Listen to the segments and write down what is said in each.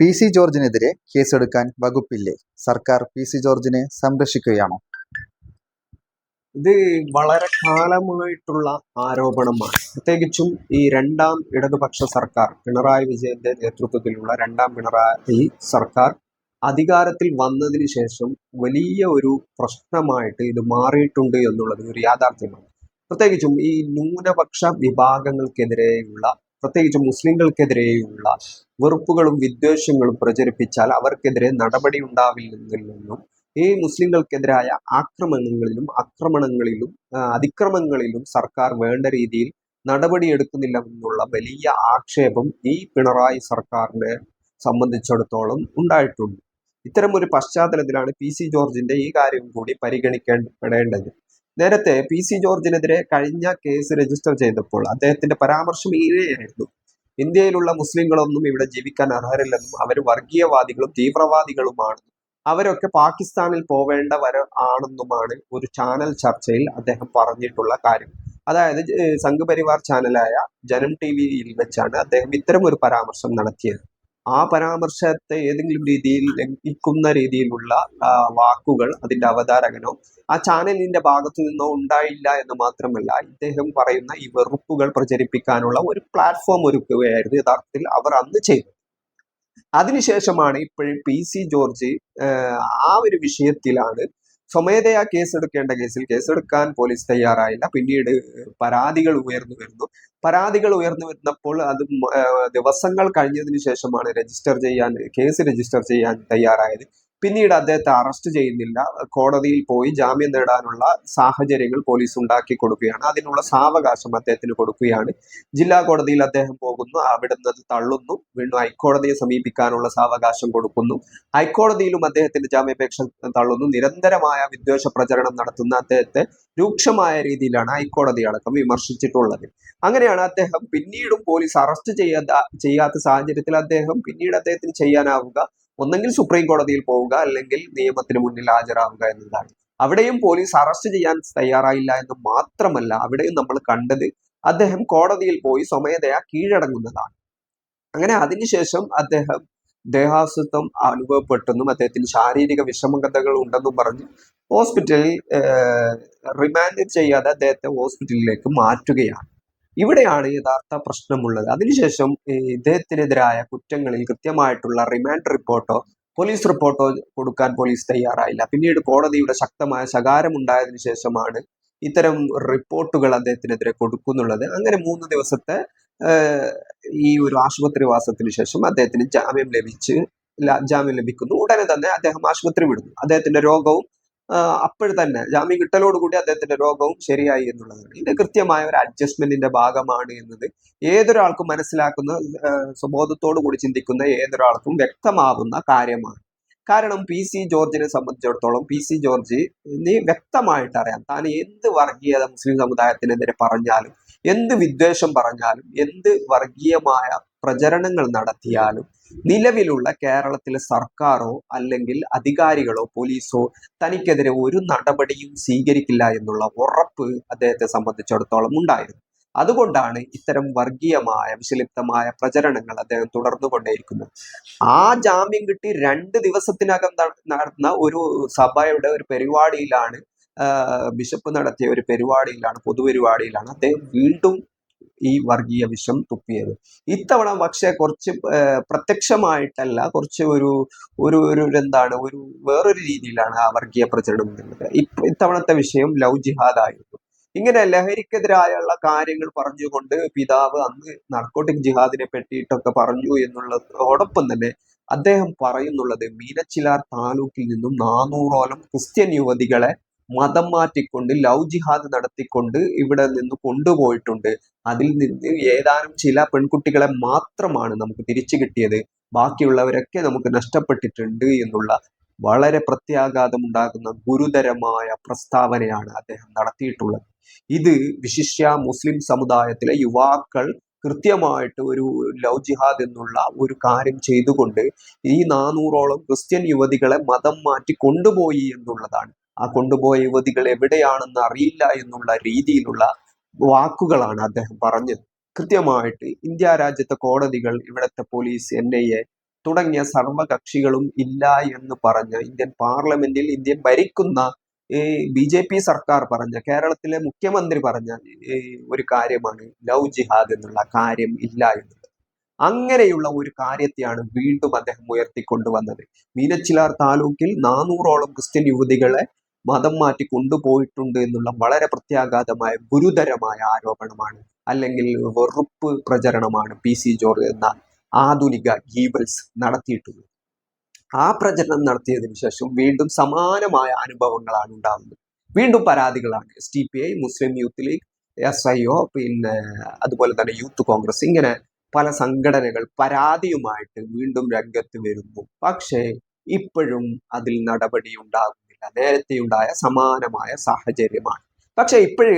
P C ജോർജിനെതിരെ കേസെടുക്കാൻ വകുപ്പില്ലേ? സർക്കാർ P C ജോർജിനെ സംരക്ഷിക്കുകയാണോ? ഇത് വളരെ കാലമായിട്ടുള്ള ആരോപണമാണ്. പ്രത്യേകിച്ചും ഈ രണ്ടാം ഇടതുപക്ഷ സർക്കാർ പിണറായി വിജയന്റെ നേതൃത്വത്തിലുള്ള രണ്ടാം പിണറായി സർക്കാർ അധികാരത്തിൽ വന്നതിന് ശേഷം വലിയ ഒരു പ്രശ്നമായിട്ട് ഇത് മാറിയിട്ടുണ്ട് എന്നുള്ളത് ഒരു യാഥാർത്ഥ്യമാണ്. പ്രത്യേകിച്ചും ഈ ന്യൂനപക്ഷ വിഭാഗങ്ങൾക്കെതിരെയുള്ള പ്രത്യേകിച്ച് മുസ്ലിങ്ങൾക്കെതിരെയുള്ള വെറുപ്പുകളും വിദ്വേഷങ്ങളും പ്രചരിപ്പിച്ചാൽ അവർക്കെതിരെ നടപടി ഉണ്ടാവില്ലെന്നും ഈ മുസ്ലിങ്ങൾക്കെതിരായ ആക്രമണങ്ങളിലും ആക്രമണങ്ങളിലും അതിക്രമങ്ങളിലും സർക്കാർ വേണ്ട രീതിയിൽ നടപടിയെടുക്കുന്നില്ല എന്നുള്ള വലിയ ആക്ഷേപം ഈ പിണറായി സർക്കാരിനെ സംബന്ധിച്ചിടത്തോളം ഉണ്ടായിട്ടുണ്ട്. ഇത്തരം ഒരു പശ്ചാത്തലത്തിലാണ് പി സി ജോർജിന്റെ ഈ കാര്യം കൂടി പരിഗണിക്കപ്പെടേണ്ടത് നേരത്തെ പി സി ജോർജിനെതിരെ കഴിഞ്ഞ കേസ് രജിസ്റ്റർ ചെയ്തപ്പോൾ അദ്ദേഹത്തിന്റെ പരാമർശം ഇങ്ങനെയായിരുന്നു ഇന്ത്യയിലുള്ള മുസ്ലിങ്ങളൊന്നും ഇവിടെ ജീവിക്കാൻ അർഹരില്ലെന്നും അവർ വർഗീയവാദികളും തീവ്രവാദികളുമാണെന്നും അവരൊക്കെ പാകിസ്ഥാനിൽ പോവേണ്ടവർ ആണെന്നുമാണ് ഒരു ചാനൽ ചർച്ചയിൽ അദ്ദേഹം പറഞ്ഞിട്ടുള്ള കാര്യം. അതായത് സംഘപരിവാർ ചാനലായ ജനം ടി വിയിൽ വെച്ചാണ് അദ്ദേഹം ഇത്തരം ഒരു പരാമർശം നടത്തിയത്. ആ പരാമർശത്തെ ഏതെങ്കിലും രീതിയിൽ ലംഘിക്കുന്ന രീതിയിലുള്ള വാക്കുകൾ അതിന്റെ അവതാരകനോ ആ ചാനലിന്റെ ഭാഗത്തു നിന്നോ ഉണ്ടായില്ല എന്ന് മാത്രമല്ല ഇദ്ദേഹം പറയുന്ന ഈ വെറുപ്പുകൾ പ്രചരിപ്പിക്കാനുള്ള ഒരു പ്ലാറ്റ്ഫോം ഒരുക്കുകയായിരുന്നു. യഥാർത്ഥത്തിൽ അവർ അന്ന് ചെയ്തത്. അതിനുശേഷമാണ് ഇപ്പോഴും പി സി ജോർജ് ആ ഒരു വിഷയത്തിലാണ് സ്വമേധയാ കേസെടുക്കേണ്ട കേസിൽ കേസെടുക്കാൻ പോലീസ് തയ്യാറായില്ല. പിന്നീട് പരാതികൾ ഉയർന്നു വരുന്നു. പരാതികൾ ഉയർന്നു വരുന്നപ്പോൾ അത് ദിവസങ്ങൾ കഴിഞ്ഞതിന് ശേഷമാണ് രജിസ്റ്റർ ചെയ്യാൻ കേസ് രജിസ്റ്റർ ചെയ്യാൻ തയ്യാറായത്. പിന്നീട് അദ്ദേഹത്തെ അറസ്റ്റ് ചെയ്യുന്നില്ല. കോടതിയിൽ പോയി ജാമ്യം നേടാനുള്ള സാഹചര്യങ്ങൾ പോലീസ് ഉണ്ടാക്കി കൊടുക്കുകയാണ്. അതിനുള്ള സാവകാശം അദ്ദേഹത്തിന് കൊടുക്കുകയാണ്. ജില്ലാ കോടതിയിൽ അദ്ദേഹം പോകുന്നു അവിടെ നിന്ന് അത് തള്ളുന്നു വീണ്ടും ഹൈക്കോടതിയെ സമീപിക്കാനുള്ള സാവകാശം കൊടുക്കുന്നു. ഹൈക്കോടതിയിലും അദ്ദേഹത്തിന്റെ ജാമ്യാപേക്ഷ തള്ളുന്നു. നിരന്തരമായ വിദ്വേഷ പ്രചരണം നടത്തുന്ന അദ്ദേഹത്തെ രൂക്ഷമായ രീതിയിലാണ് ഹൈക്കോടതി അടക്കം വിമർശിച്ചിട്ടുള്ളത്. അങ്ങനെയാണ് അദ്ദേഹം പിന്നീടും പോലീസ് അറസ്റ്റ് ചെയ്യാത്ത ചെയ്യാത്ത സാഹചര്യത്തിൽ അദ്ദേഹം പിന്നീട് അദ്ദേഹത്തിന് ചെയ്യാനാവുക ഒന്നെങ്കിൽ സുപ്രീം കോടതിയിൽ പോവുക അല്ലെങ്കിൽ നിയമത്തിന് മുന്നിൽ ഹാജരാവുക എന്നതാണ്. അവിടെയും പോലീസ് അറസ്റ്റ് ചെയ്യാൻ തയ്യാറായില്ല എന്ന് മാത്രമല്ല അവിടെയും നമ്മൾ കണ്ടത് അദ്ദേഹം കോടതിയിൽ പോയി സ്വമേധയാ കീഴടങ്ങുന്നതാണ്. അങ്ങനെ അതിനുശേഷം അദ്ദേഹം ദേഹാസ്വത്വം അനുഭവപ്പെട്ടെന്നും അദ്ദേഹത്തിന് ശാരീരിക വിഷമകതകൾ ഉണ്ടെന്നും പറഞ്ഞ് ഹോസ്പിറ്റലിൽ റിമാൻഡ് ചെയ്യാതെ അദ്ദേഹത്തെ ഹോസ്പിറ്റലിലേക്ക് മാറ്റുകയാണ്. ഇവിടെയാണ് യഥാർത്ഥ പ്രശ്നമുള്ളത്. അതിനുശേഷം ഇദ്ദേഹത്തിനെതിരായ കുറ്റങ്ങളിൽ കൃത്യമായിട്ടുള്ള റിമാൻഡ് റിപ്പോർട്ടോ പോലീസ് റിപ്പോർട്ടോ കൊടുക്കാൻ പോലീസ് തയ്യാറായില്ല. പിന്നീട് കോടതിയുടെ ശക്തമായ ശകാരം ഉണ്ടായതിനു ശേഷമാണ് ഇത്തരം റിപ്പോർട്ടുകൾ അദ്ദേഹത്തിനെതിരെ കൊടുക്കുന്നുള്ളത്. അങ്ങനെ മൂന്ന് ദിവസത്തെ ഈ ഒരു ആശുപത്രിവാസത്തിന് ശേഷം അദ്ദേഹത്തിന് ജാമ്യം ലഭിച്ച് ജാമ്യം ലഭിക്കുന്നു. ഉടനെ തന്നെ അദ്ദേഹം ആശുപത്രി വിടുന്നു. അദ്ദേഹത്തിന്റെ രോഗവും അപ്പോൾ തന്നെ ജാമ്യം കിട്ടലോടുകൂടി അദ്ദേഹത്തിന്റെ രോഗവും ശരിയായി എന്നുള്ളതാണ് ഇത് കൃത്യമായ ഒരു അഡ്ജസ്റ്റ്മെന്റിന്റെ ഭാഗമാണ് എന്നത്. ഏതൊരാൾക്കും മനസ്സിലാക്കുന്ന സ്വബോധത്തോടു കൂടി ചിന്തിക്കുന്ന ഏതൊരാൾക്കും വ്യക്തമാവുന്ന കാര്യമാണ്. കാരണം പി സി ജോർജിനെ സംബന്ധിച്ചിടത്തോളം പി സി ജോർജ് നീ വ്യക്തമായിട്ട് അറിയാം. താൻ എന്ത് വർഗീയത മുസ്ലിം സമുദായത്തിനെതിരെ പറഞ്ഞാലും എന്ത് വിദ്വേഷം പറഞ്ഞാലും എന്ത് വർഗീയമായ പ്രചരണങ്ങൾ നടത്തിയാലും നിലവിലുള്ള കേരളത്തിലെ സർക്കാരോ അല്ലെങ്കിൽ അധികാരികളോ പോലീസോ തനിക്കെതിരെ ഒരു നടപടിയും സ്വീകരിക്കില്ല എന്നുള്ള ഉറപ്പ് അദ്ദേഹത്തെ സംബന്ധിച്ചിടത്തോളം ഉണ്ടായിരുന്നു. അതുകൊണ്ടാണ് ഇത്തരം വർഗീയമായ വിശലിപ്തമായ പ്രചരണങ്ങൾ അദ്ദേഹം തുടർന്നുകൊണ്ടേയിരിക്കുന്നത്. ആ ജാമ്യം കിട്ടി രണ്ട് ദിവസത്തിനകം നടന്ന ഒരു സഭയുടെ ഒരു പരിപാടിയിലാണ് ബിഷപ്പ് നടത്തിയ ഒരു പരിപാടിയിലാണ് പൊതുപരിപാടിയിലാണ് അദ്ദേഹം വീണ്ടും ഈ വർഗീയ വിഷം തുപ്പിയത്. ഇത്തവണ പക്ഷേ കുറച്ച് പ്രത്യക്ഷമായിട്ടല്ല കുറച്ച് ഒരു ഒരു ഒരു എന്താണ് ഒരു വേറൊരു രീതിയിലാണ് ആ വർഗീയ പ്രചരണം വരുന്നത്. ഇത്തവണത്തെ വിഷയം ലവ് ജിഹാദ് ആയിരുന്നു. ഇങ്ങനെ ലഹരിക്കെതിരായുള്ള കാര്യങ്ങൾ പറഞ്ഞുകൊണ്ട് പിതാവ് അന്ന് നർക്കോട്ടിക് ജിഹാദിനെ പറ്റിയിട്ടൊക്കെ പറഞ്ഞു എന്നുള്ളതോടൊപ്പം തന്നെ അദ്ദേഹം പറയുന്നുള്ളത് മീനച്ചിലാർ താലൂക്കിൽ നിന്നും നാനൂറോളം ക്രിസ്ത്യൻ യുവതികളെ മതം മാറ്റിക്കൊണ്ട് ലവ് ജിഹാദ് നടത്തിക്കൊണ്ട് ഇവിടെ നിന്ന് കൊണ്ടുപോയിട്ടുണ്ട്. അതിൽ നിന്ന് ഏതാനും ചില പെൺകുട്ടികളെ മാത്രമാണ് നമുക്ക് തിരിച്ചു കിട്ടിയത്. ബാക്കിയുള്ളവരൊക്കെ നമുക്ക് നഷ്ടപ്പെട്ടിട്ടുണ്ട് എന്നുള്ള വളരെ പ്രത്യാഘാതം ഉണ്ടാകുന്ന ഗുരുതരമായ പ്രസ്താവനയാണ് അദ്ദേഹം നടത്തിയിട്ടുള്ളത്. ഇത് വിശിഷ്യ മുസ്ലിം സമുദായത്തിലെ യുവാക്കൾ കൃത്യമായിട്ട് ഒരു ലവ് ജിഹാദ് എന്നുള്ള ഒരു കാര്യം ചെയ്തുകൊണ്ട് ഈ നാനൂറോളം ക്രിസ്ത്യൻ യുവതികളെ മതം മാറ്റി കൊണ്ടുപോയി എന്നുള്ളതാണ്. ആ കൊണ്ടുപോയ യുവതികൾ എവിടെയാണെന്ന് അറിയില്ല എന്നുള്ള രീതിയിലുള്ള വാക്കുകളാണ് അദ്ദേഹം പറഞ്ഞത്. കൃത്യമായിട്ട് ഇന്ത്യ രാജ്യത്തെ കോടതികൾ ഇവിടുത്തെ പോലീസ് എൻ ഐ എ തുടങ്ങിയ സർവകക്ഷികളും ഇല്ല എന്ന് പറഞ്ഞ ഇന്ത്യൻ പാർലമെന്റിൽ ഇന്ത്യ ഭരിക്കുന്ന ഈ ബി ജെ പി സർക്കാർ പറഞ്ഞ കേരളത്തിലെ മുഖ്യമന്ത്രി പറഞ്ഞ ഒരു കാര്യമാണ് ലവ് ജിഹാദ് എന്നുള്ള കാര്യം ഇല്ല എന്നുള്ളത്. അങ്ങനെയുള്ള ഒരു കാര്യത്തെയാണ് വീണ്ടും അദ്ദേഹം ഉയർത്തിക്കൊണ്ടുവന്നത്. മീനച്ചിലാർ താലൂക്കിൽ നാനൂറോളം ക്രിസ്ത്യൻ യുവതികളെ മതം മാറ്റി കൊണ്ടുപോയിട്ടുണ്ട് എന്നുള്ള വളരെ പ്രത്യാഘാതമായ ഗുരുതരമായ ആരോപണമാണ് അല്ലെങ്കിൽ വെറുപ്പ് പ്രചരണമാണ് പി സി ജോർജ് എന്ന ആധുനിക ഗീബൽസ് നടത്തിയിട്ടുള്ളത്. ആ പ്രചരണം നടത്തിയതിനു ശേഷം വീണ്ടും സമാനമായ അനുഭവങ്ങളാണ് ഉണ്ടാകുന്നത് വീണ്ടും പരാതികളാണ്. S T P I Muslim youth league S I O പിന്നെ അതുപോലെ തന്നെ യൂത്ത് കോൺഗ്രസ് ഇങ്ങനെ പല സംഘടനകൾ പരാതിയുമായിട്ട് വീണ്ടും രംഗത്ത് വരുന്നു. പക്ഷേ ഇപ്പോഴും അതിൽ നടപടി ഉണ്ടാകുന്നില്ല നേരത്തെ ഉണ്ടായ സമാനമായ സാഹചര്യമാണ്. പക്ഷെ ഇപ്പോഴ്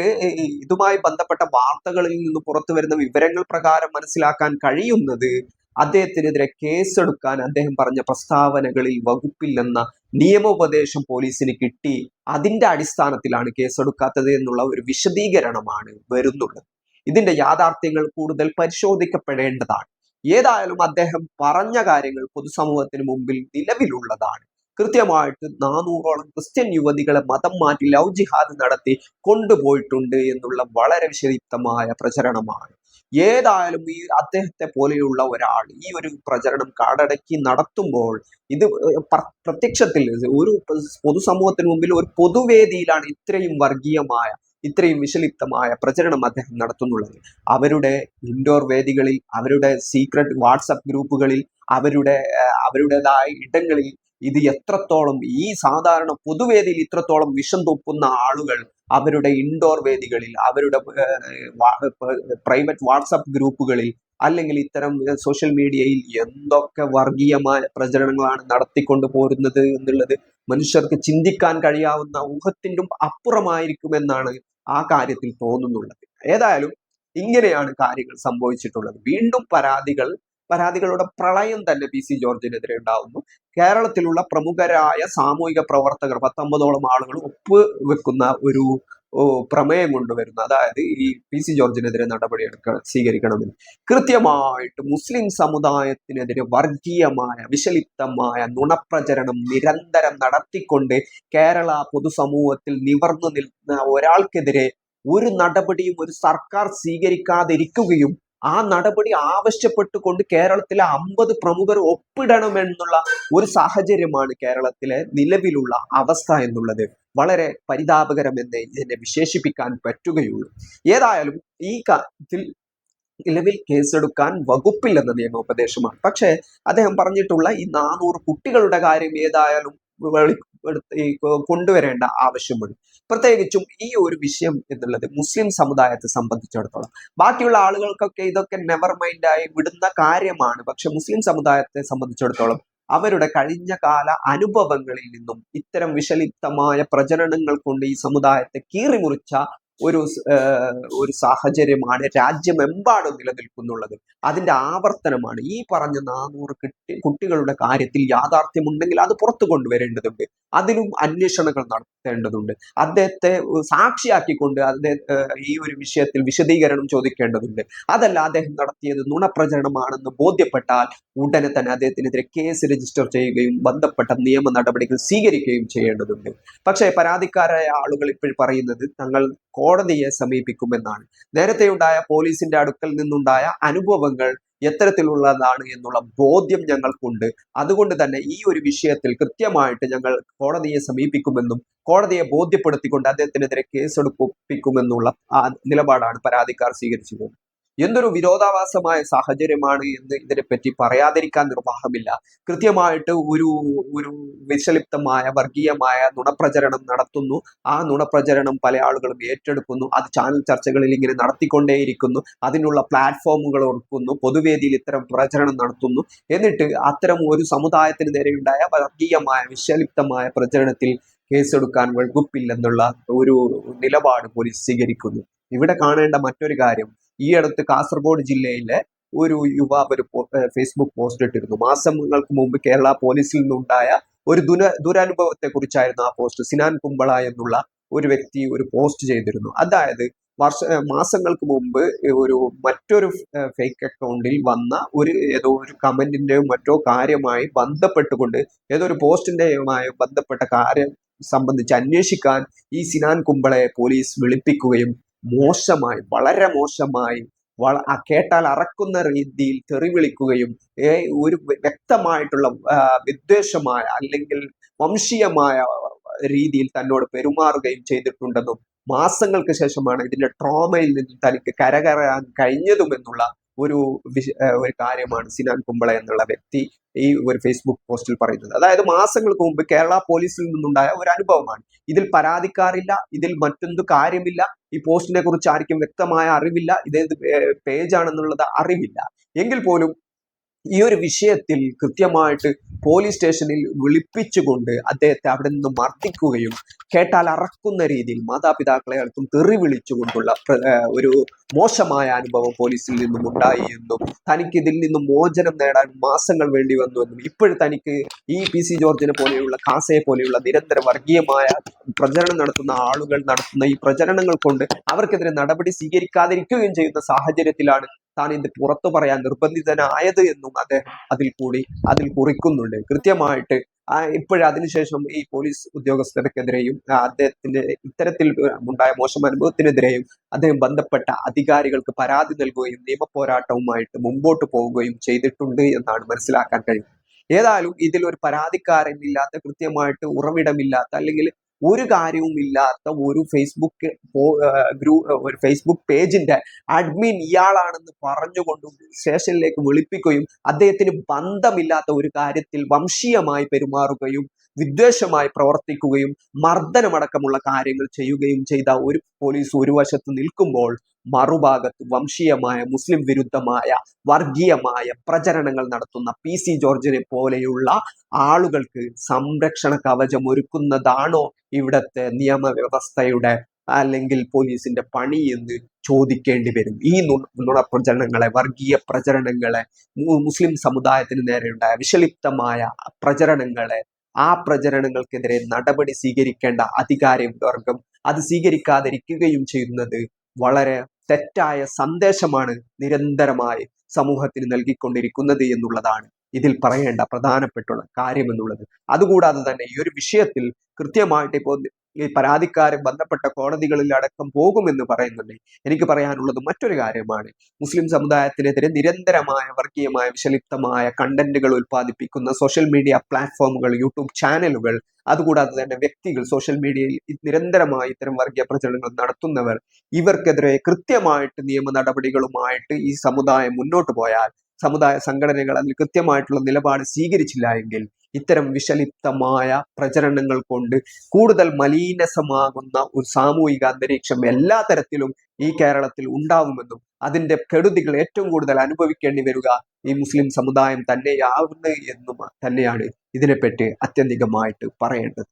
ഇതുമായി ബന്ധപ്പെട്ട വാർത്തകളിൽ നിന്ന് പുറത്തു വരുന്ന വിവരങ്ങൾ പ്രകാരം മനസ്സിലാക്കാൻ കഴിയുന്നത് അദ്ദേഹത്തിനെതിരെ കേസെടുക്കാൻ അദ്ദേഹം പറഞ്ഞ പ്രസ്താവനകളിൽ വകുപ്പില്ലെന്ന നിയമോപദേശം പോലീസിന് കിട്ടി. അതിന്റെ അടിസ്ഥാനത്തിലാണ് കേസെടുക്കാത്തത് എന്നുള്ള ഒരു വിശദീകരണമാണ് വരുന്നുള്ളത്. ഇതിന്റെ യാഥാർത്ഥ്യങ്ങൾ കൂടുതൽ പരിശോധിക്കപ്പെടേണ്ടതാണ്. ഏതായാലും അദ്ദേഹം പറഞ്ഞ കാര്യങ്ങൾ പൊതുസമൂഹത്തിന് മുമ്പിൽ നിലവിലുള്ളതാണ്. കൃത്യമായിട്ട് നാനൂറോളം ക്രിസ്ത്യൻ യുവതികളെ മതം മാറ്റി ലവ് ജിഹാദ് നടത്തി കൊണ്ടുപോയിട്ടുണ്ട് എന്നുള്ള വളരെ വിശദീപ്തമായ പ്രചരണമാണ്. ഏതായാലും ഈ അദ്ദേഹത്തെ പോലെയുള്ള ഒരാൾ ഈ ഒരു പ്രചരണം കാടടക്കി നടത്തുമ്പോൾ ഇത് പ്രത്യക്ഷത്തിൽ ഒരു പൊതുസമൂഹത്തിന് മുമ്പിൽ ഒരു പൊതുവേദിയിലാണ് ഇത്രയും വർഗീയമായ ഇത്രയും വിശലിപ്തമായ പ്രചരണം അദ്ദേഹം നടത്തുന്നുള്ളത്. അവരുടെ ഇൻഡോർ വേദികളിൽ അവരുടെ സീക്രട്ട് വാട്സപ്പ് ഗ്രൂപ്പുകളിൽ അവരുടെ അവരുടേതായ ഇടങ്ങളിൽ ഇത് എത്രത്തോളം ഈ സാധാരണ പൊതുവേദിയിൽ ഇത്രത്തോളം വിഷം തുപ്പുന്ന ആളുകൾ അവരുടെ ഇൻഡോർ വേദികളിൽ അവരുടെ പ്രൈവറ്റ് വാട്സപ്പ് ഗ്രൂപ്പുകളിൽ അല്ലെങ്കിൽ ഇത്തരം സോഷ്യൽ മീഡിയയിൽ എന്തൊക്കെ വർഗീയമായ പ്രചരണങ്ങളാണ് നടത്തിക്കൊണ്ട് പോരുന്നത് എന്നുള്ളത് മനുഷ്യർക്ക് ചിന്തിക്കാൻ കഴിയാവുന്ന ഊഹത്തിന്റെ അപ്പുറമായിരിക്കുമെന്നാണ് ആ കാര്യത്തിൽ തോന്നുന്നുള്ളത്. ഏതായാലും ഇങ്ങനെയാണ് കാര്യങ്ങൾ സംഭവിച്ചിട്ടുള്ളത്. വീണ്ടും പരാതികൾ പരാതികളുടെ പ്രളയം തന്നെ പി സി ജോർജിനെതിരെ ഉണ്ടാവുന്നു. കേരളത്തിലുള്ള പ്രമുഖരായ സാമൂഹിക പ്രവർത്തകർ പത്തൊമ്പതോളം ആളുകൾ ഒപ്പ് വെക്കുന്ന ഒരു പ്രമേയം കൊണ്ടുവരുന്നു. അതായത് ഈ പി സി ജോർജിനെതിരെ നടപടി എടുക്ക സ്വീകരിക്കണമെന്ന്. കൃത്യമായിട്ട് മുസ്ലിം സമുദായത്തിനെതിരെ വർഗീയമായ വിഷലിപ്തമായ നുണപ്രചരണം നിരന്തരം നടത്തിക്കൊണ്ട് കേരള പൊതുസമൂഹത്തിൽ നിവർന്നു നിൽക്കുന്ന ഒരാൾക്കെതിരെ ഒരു നടപടിയും ഒരു സർക്കാർ സ്വീകരിക്കാതിരിക്കുകയും ആ നടപടി ആവശ്യപ്പെട്ടുകൊണ്ട് കേരളത്തിലെ അമ്പത് പ്രമുഖർ ഒപ്പിടണമെന്നുള്ള ഒരു സാഹചര്യമാണ് കേരളത്തിലെ നിലവിലുള്ള അവസ്ഥ എന്നുള്ളത്. വളരെ പരിതാപകരമെന്ന് ഇതിനെ വിശേഷിപ്പിക്കാൻ പറ്റുകയുള്ളൂ. ഏതായാലും ഈ കാര്യത്തിൽ നിലവിൽ കേസെടുക്കാൻ വകുപ്പില്ലെന്ന നിയമോപദേശമാണ്. പക്ഷേ അദ്ദേഹം പറഞ്ഞിട്ടുള്ള ഈ നാനൂറ് കുട്ടികളുടെ കാര്യം ഏതായാലും കൊണ്ടുവരേണ്ട ആവശ്യമുണ്ട്. പ്രത്യേകിച്ചും ഈ ഒരു വിഷയം എന്നുള്ളത് മുസ്ലിം സമുദായത്തെ സംബന്ധിച്ചിടത്തോളം. ബാക്കിയുള്ള ആളുകൾക്കൊക്കെ ഇതൊക്കെ നെവർ മൈൻഡായി വിടുന്ന കാര്യമാണ്. പക്ഷെ മുസ്ലിം സമുദായത്തെ സംബന്ധിച്ചിടത്തോളം അവരുടെ കഴിഞ്ഞ കാല അനുഭവങ്ങളിൽ നിന്നും ഇത്തരം വിഷലിപ്തമായ പ്രചരണങ്ങൾ കൊണ്ട് ഈ സമുദായത്തെ കീറിമുറിച്ച ഒരു ഒരു സാഹചര്യമാണ് രാജ്യമെമ്പാടും നിലനിൽക്കുന്നുള്ളത്. അതിന്റെ ആവർത്തനമാണ്. ഈ പറഞ്ഞ നാനൂറ് കുട്ടി കുട്ടികളുടെ കാര്യത്തിൽ യാഥാർത്ഥ്യമുണ്ടെങ്കിൽ അത് പുറത്തു കൊണ്ടുവരേണ്ടതുണ്ട്. അതിലും അന്വേഷണങ്ങൾ നടത്തേണ്ടതുണ്ട്. അദ്ദേഹത്തെ സാക്ഷിയാക്കിക്കൊണ്ട് അദ്ദേഹം ഈ ഒരു വിഷയത്തിൽ വിശദീകരണം ചോദിക്കേണ്ടതുണ്ട്. അതല്ല അദ്ദേഹം നടത്തിയത് നുണപ്രചരണമാണെന്ന് ബോധ്യപ്പെട്ടാൽ ഉടനെ തന്നെ അദ്ദേഹത്തിനെതിരെ കേസ് രജിസ്റ്റർ ചെയ്യുകയും ബന്ധപ്പെട്ട നിയമ നടപടികൾ സ്വീകരിക്കുകയും ചെയ്യേണ്ടതുണ്ട്. പക്ഷേ പരാതിക്കാരായ ആളുകൾ ഇപ്പോൾ പറയുന്നത് തങ്ങൾ കോടതിയെ സമീപിക്കുമെന്നാണ്. നേരത്തെ ഉണ്ടായ പോലീസിന്റെ അടുക്കൽ നിന്നുണ്ടായ അനുഭവങ്ങൾ എത്തരത്തിലുള്ളതാണ് എന്നുള്ള ബോധ്യം ഞങ്ങൾക്കുണ്ട്. അതുകൊണ്ട് തന്നെ ഈ ഒരു വിഷയത്തിൽ കൃത്യമായിട്ട് ഞങ്ങൾ കോടതിയെ സമീപിക്കുമെന്നും കോടതിയെ ബോധ്യപ്പെടുത്തിക്കൊണ്ട് അദ്ദേഹത്തിനെതിരെ കേസെടുപ്പിക്കുമെന്നുള്ള ആ നിലപാടാണ് പരാതിക്കാർ സ്വീകരിച്ചത് എന്തൊരു വിരോധാഭാസമായ സാഹചര്യമാണ് എന്ന് ഇതിനെപ്പറ്റി പറയാതിരിക്കാൻ നിർവാഹമില്ല. കൃത്യമായിട്ട് ഒരു ഒരു വിശലിപ്തമായ വർഗീയമായ നുണപ്രചരണം നടത്തുന്നു. ആ നുണപ്രചരണം പല ആളുകളും ഏറ്റെടുക്കുന്നു. അത് ചാനൽ ചർച്ചകളിൽ ഇങ്ങനെ നടത്തിക്കൊണ്ടേയിരിക്കുന്നു. അതിനുള്ള പ്ലാറ്റ്ഫോമുകൾ ഒരുക്കുന്നു. പൊതുവേദിയിൽ ഇത്തരം പ്രചരണം നടത്തുന്നു. എന്നിട്ട് അത്തരം ഒരു സമുദായത്തിന് നേരെയുണ്ടായ വർഗീയമായ വിശലിപ്തമായ പ്രചരണത്തിൽ കേസെടുക്കാൻ വകുപ്പില്ലെന്നുള്ള ഒരു നിലപാട് പോലീസ് സ്വീകരിക്കുന്നു. ഇവിടെ കാണേണ്ട മറ്റൊരു കാര്യം ഈ അടുത്ത് കാസർഗോഡ് ജില്ലയിലെ ഒരു യുവാവ് ഒരു ഫേസ്ബുക്ക് പോസ്റ്റ് ഇട്ടിരുന്നു. മാസങ്ങൾക്ക് മുമ്പ് കേരള പോലീസിൽ നിന്നുണ്ടായ ഒരു ദുര ദുരനുഭവത്തെ കുറിച്ചായിരുന്നു ആ പോസ്റ്റ് സിനാൻ കുമ്പള എന്നുള്ള ഒരു വ്യക്തി ഒരു പോസ്റ്റ് ചെയ്തിരുന്നു. അതായത് വർഷ മാസങ്ങൾക്ക് മുമ്പ് ഒരു മറ്റൊരു ഫേക്ക് അക്കൗണ്ടിൽ വന്ന ഒരു ഏതോ ഒരു കമന്റിന്റെയോ മറ്റോ കാര്യമായി ബന്ധപ്പെട്ടുകൊണ്ട് ഏതോ ഒരു പോസ്റ്റിന്റെയുമായി ബന്ധപ്പെട്ട കാര്യം സംബന്ധിച്ച് അന്വേഷിക്കാൻ ഈ സിനാൻ കുമ്പളയെ പോലീസ് വിളിപ്പിക്കുകയും മോശമായി വളരെ മോശമായി വള കേട്ടാൽ അറക്കുന്ന രീതിയിൽ തെറിവിളിക്കുകയും ഒരു വ്യക്തമായിട്ടുള്ള വിദ്വേഷമായ അല്ലെങ്കിൽ വംശീയമായ രീതിയിൽ തന്നോട് പെരുമാറുകയും ചെയ്തിട്ടുണ്ടെന്നും മാസങ്ങൾക്ക് ശേഷമാണ് ഇതിന്റെ ട്രോമയിൽ നിന്ന് തനിക്ക് കരകയറാൻ കഴിഞ്ഞതുമെന്നുള്ള ഒരു ഒരു കാര്യമാണ് സിനാൻ കുമ്പള എന്നുള്ള വ്യക്തി ഈ ഒരു ഫേസ്ബുക്ക് പോസ്റ്റിൽ പറയുന്നത്. അതായത് മാസങ്ങൾക്ക് മുമ്പ് കേരള പോലീസിൽ നിന്നുണ്ടായ ഒരു അനുഭവമാണ്. ഇതിൽ പരാതിക്കാരില്ല ഇതിൽ മറ്റൊന്നും കാര്യമില്ല ഈ പോസ്റ്റിനെ കുറിച്ച് ആർക്കും വ്യക്തമായ അറിവില്ല ഇതേത് പേജാണെന്നുള്ളത് അറിവില്ല. എങ്കിൽ പോലും ഈ ഒരു വിഷയത്തിൽ കൃത്യമായിട്ട് പോലീസ് സ്റ്റേഷനിൽ വിളിപ്പിച്ചുകൊണ്ട് അദ്ദേഹത്തെ അവിടെ നിന്ന് മർദ്ദിക്കുകയും കേട്ടാൽ അറക്കുന്ന രീതിയിൽ മാതാപിതാക്കളെ അടുത്തും തെറി വിളിച്ചുകൊണ്ടുള്ള ഒരു മോശമായ അനുഭവം പോലീസിൽ നിന്നും ഉണ്ടായി എന്നും തനിക്ക് ഇതിൽ നിന്നും മോചനം നേടാൻ മാസങ്ങൾ വേണ്ടി വന്നു എന്നും ഇപ്പോഴും തനിക്ക് ഈ പി സി ജോർജിനെ പോലെയുള്ള കാസയെ പോലെയുള്ള നിരന്തര വർഗീയമായ പ്രചരണം നടത്തുന്ന ആളുകൾ നടത്തുന്ന ഈ പ്രചരണങ്ങൾ കൊണ്ട് അവർക്കെതിരെ നടപടി സ്വീകരിക്കാതിരിക്കുകയും ചെയ്യുന്ന സാഹചര്യത്തിലാണ് താൻ ഇത് പുറത്തു പറയാൻ നിർബന്ധിതനായത് എന്നും അദ്ദേഹം അതിൽ കൂടി അതിൽ കുറിക്കുന്നുണ്ട്. കൃത്യമായിട്ട് ഇപ്പോഴും അതിനുശേഷം ഈ പോലീസ് ഉദ്യോഗസ്ഥർക്കെതിരെയും അദ്ദേഹത്തിന്റെ ഇത്തരത്തിൽ ഉണ്ടായ മോശം അനുഭവത്തിനെതിരെയും അദ്ദേഹം ബന്ധപ്പെട്ട അധികാരികൾക്ക് പരാതി നൽകുകയും നിയമ പോരാട്ടവുമായിട്ട് മുമ്പോട്ട് പോവുകയും ചെയ്തിട്ടുണ്ട് എന്നാണ് മനസ്സിലാക്കാൻ കഴിയുന്നത്. ഏതായാലും ഇതിൽ ഒരു പരാതിക്കാരൻ ഇല്ലാത്ത കൃത്യമായിട്ട് ഉറവിടമില്ലാത്ത അല്ലെങ്കിൽ ഒരു കാര്യവും ഇല്ലാത്ത ഒരു ഫേസ്ബുക്ക് ഗ്രൂപ്പ് ഒരു ഫേസ്ബുക്ക് പേജിന്റെ അഡ്മിൻ ഇയാളാണെന്ന് പറഞ്ഞുകൊണ്ടും സ്റ്റേഷനിലേക്ക് വിളിപ്പിക്കുകയും അദ്ദേഹത്തിന് ബന്ധമില്ലാത്ത ഒരു കാര്യത്തിൽ വംശീയമായി പെരുമാറുകയും വിദ്വേഷമായി പ്രവർത്തിക്കുകയും മർദ്ദനമടക്കമുള്ള കാര്യങ്ങൾ ചെയ്യുകയും ചെയ്ത ഒരു പോലീസ് ഒരു വശത്ത് നിൽക്കുമ്പോൾ മറുഭാഗത്ത് വംശീയമായ മുസ്ലിം വിരുദ്ധമായ വർഗീയമായ പ്രചരണങ്ങൾ നടത്തുന്ന പി സി ജോർജിനെ പോലെയുള്ള ആളുകൾക്ക് സംരക്ഷണ കവചം ഒരുക്കുന്നതാണോ ഇവിടത്തെ നിയമവ്യവസ്ഥയുടെ അല്ലെങ്കിൽ പോലീസിന്റെ പണി എന്ന് ചോദിക്കേണ്ടി വരും. ഈ നുണ നുണപ്രചരണങ്ങളെ വർഗീയ പ്രചരണങ്ങളെ മുസ്ലിം സമുദായത്തിന് നേരെയുണ്ടായ വിഷലിപ്തമായ പ്രചരണങ്ങളെ ആ പ്രചരണങ്ങൾക്കെതിരെ നടപടി സ്വീകരിക്കേണ്ട അധികാര വർഗം അത് സ്വീകരിക്കാതിരിക്കുകയും ചെയ്യുന്നത് വളരെ തെറ്റായ സന്ദേശമാണ് നിരന്തരമായി സമൂഹത്തിന് നൽകിക്കൊണ്ടിരിക്കുന്നത് എന്നുള്ളതാണ് ഇതിൽ പറയേണ്ട പ്രധാനപ്പെട്ടുള്ള കാര്യം എന്നുള്ളത്. അതുകൂടാതെ തന്നെ ഈ ഒരു വിഷയത്തിൽ കൃത്യമായിട്ട് ഇപ്പോൾ ഈ പരാതിക്കാരൻ ബന്ധപ്പെട്ട കോടതികളിൽ അടക്കം പോകുമെന്ന് പറയുന്നുണ്ട്. എനിക്ക് പറയാനുള്ളത് മറ്റൊരു കാര്യമാണ്. മുസ്ലിം സമുദായത്തിനെതിരെ നിരന്തരമായ വർഗീയമായ വിഷലിപ്തമായ കണ്ടന്റുകൾ ഉൽപ്പാദിപ്പിക്കുന്ന സോഷ്യൽ മീഡിയ പ്ലാറ്റ്ഫോമുകൾ യൂട്യൂബ് ചാനലുകൾ അതുകൂടാതെ തന്നെ വ്യക്തികൾ സോഷ്യൽ മീഡിയയിൽ നിരന്തരമായി ഇത്തരം വർഗീയ പ്രചരണങ്ങൾ നടത്തുന്നവർ ഇവർക്കെതിരെ കൃത്യമായിട്ട് നിയമ നടപടികളുമായിട്ട് ഈ സമുദായം മുന്നോട്ട് പോയാൽ സമുദായ സംഘടനകൾ അതിൽ കൃത്യമായിട്ടുള്ള നിലപാട് സ്വീകരിച്ചില്ല എങ്കിൽ ഇത്തരം വിഷലിപ്തമായ പ്രചരണങ്ങൾ കൊണ്ട് കൂടുതൽ മലീനസമാകുന്ന ഒരു സാമൂഹിക അന്തരീക്ഷം എല്ലാ തരത്തിലും ഈ കേരളത്തിൽ ഉണ്ടാവുമെന്നും അതിന്റെ കെടുതികൾ ഏറ്റവും കൂടുതൽ അനുഭവിക്കേണ്ടി വരിക ഈ മുസ്ലിം സമുദായം തന്നെയാവുന്നു എന്നും തന്നെയാണ് ഇതിനെപ്പറ്റി അത്യന്തികമായിട്ട് പറയേണ്ടത്.